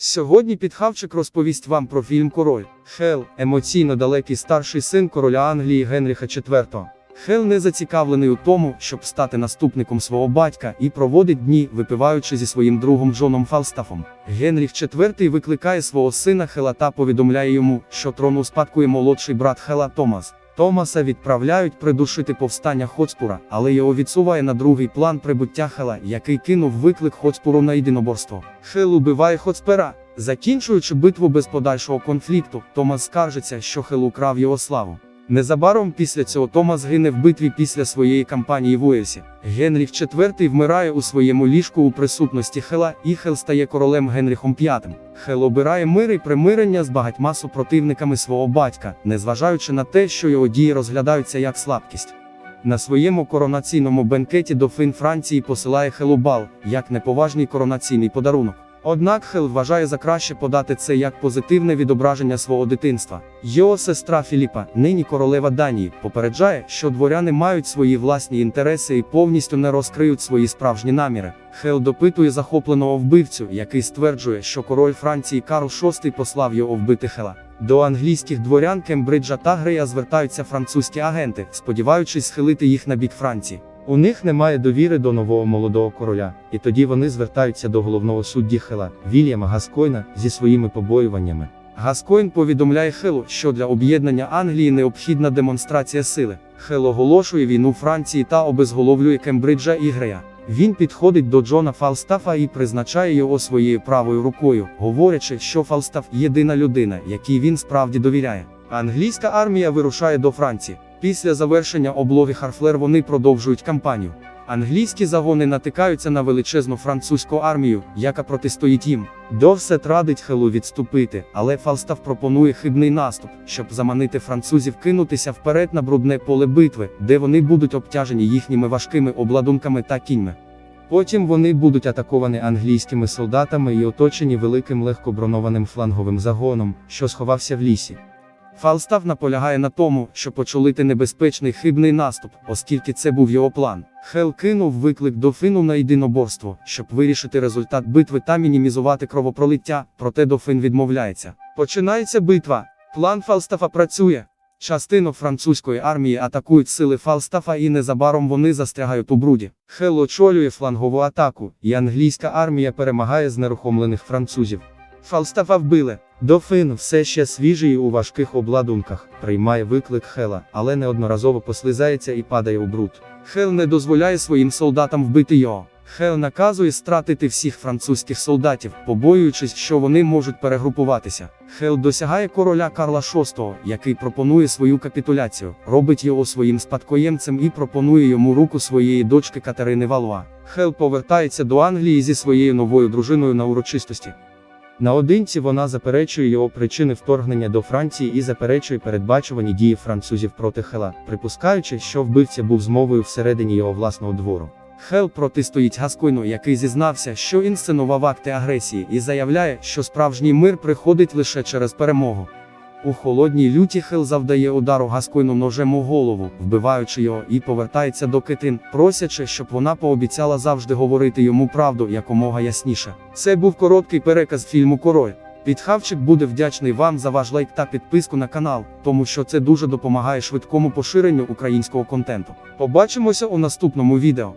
Сьогодні підхавчик розповість вам про фільм Король. Хел, емоційно далекий старший син короля Англії Генріха IV. Хел не зацікавлений у тому, щоб стати наступником свого батька, і проводить дні, випиваючи зі своїм другом Джоном Фалстафом. Генріх IV викликає свого сина Хела та повідомляє йому, що трон успадкує молодший брат Хела Томас. Томаса відправляють придушити повстання Хоцпура, але його відсуває на другий план прибуття Хела, який кинув виклик Хоцпуру на єдиноборство. Хел убиває Хоцпера. Закінчуючи битву без подальшого конфлікту, Томас скаржиться, що Хел украв його славу. Незабаром після цього Томас гине в битві після своєї кампанії в Уельсі. Генріх IV вмирає у своєму ліжку у присутності Хела, і Хел стає королем Генріхом V. Хел обирає мир і примирення з багатьма супротивниками свого батька, незважаючи на те, що його дії розглядаються як слабкість. На своєму коронаційному бенкеті дофин Франції посилає Хелу бал, як неповажний коронаційний подарунок. Однак Хел вважає за краще подати це як позитивне відображення свого дитинства. Його сестра Філіпа, нині королева Данії, попереджає, що дворяни мають свої власні інтереси і повністю не розкриють свої справжні наміри. Хел допитує захопленого вбивцю, який стверджує, що король Франції Карл VI послав його вбити Хела. До англійських дворян Кембриджа та Грея звертаються французькі агенти, сподіваючись схилити їх на бік Франції. У них немає довіри до нового молодого короля, і тоді вони звертаються до головного судді Хела, Вільяма Гаскойна, зі своїми побоюваннями. Гаскойн повідомляє Хелу, що для об'єднання Англії необхідна демонстрація сили. Хел оголошує війну Франції та обезголовлює Кембриджа і Грея. Він підходить до Джона Фалстафа і призначає його своєю правою рукою, говорячи, що Фалстаф єдина людина, якій він справді довіряє. Англійська армія вирушає до Франції. Після завершення облоги Харфлер вони продовжують кампанію. Англійські загони натикаються на величезну французьку армію, яка протистоїть їм. Довсет радить Хелу відступити, але Фалстаф пропонує хибний наступ, щоб заманити французів кинутися вперед на брудне поле битви, де вони будуть обтяжені їхніми важкими обладунками та кіньми. Потім вони будуть атаковані англійськими солдатами і оточені великим легкобронованим фланговим загоном, що сховався в лісі. Фалстав наполягає на тому, щоб очолити небезпечний хибний наступ, оскільки це був його план. Хел кинув виклик дофину на єдиноборство, щоб вирішити результат битви та мінімізувати кровопролиття, проте дофин відмовляється. Починається битва. План Фалстафа працює. Частину французької армії атакують сили Фалстафа і незабаром вони застрягають у бруді. Хел очолює флангову атаку, і англійська армія перемагає знерухомлених французів. Фалстафа вбили. Дофин все ще свіжий у важких обладунках, приймає виклик Хела, але неодноразово послизається і падає у бруд. Хел не дозволяє своїм солдатам вбити його. Хел наказує стратити всіх французьких солдатів, побоюючись, що вони можуть перегрупуватися. Хел досягає короля Карла VI, який пропонує свою капітуляцію, робить його своїм спадкоємцем і пропонує йому руку своєї дочки Катерини Валуа. Хел повертається до Англії зі своєю новою дружиною на урочистості. Наодинці вона заперечує його причини вторгнення до Франції і заперечує передбачувані дії французів проти Хела, припускаючи, що вбивця був змовою всередині його власного двору. Хел протистоїть Гаскойну, який зізнався, що інсценував акти агресії, і заявляє, що справжній мир приходить лише через перемогу. У холодній люті Хел завдає удару Гаскойну ножем у голову, вбиваючи його, і повертається до Кетин, просячи, щоб вона пообіцяла завжди говорити йому правду якомога ясніше. Це був короткий переказ фільму Король. Підхавчик буде вдячний вам за ваш лайк та підписку на канал, тому що це дуже допомагає швидкому поширенню українського контенту. Побачимося у наступному відео.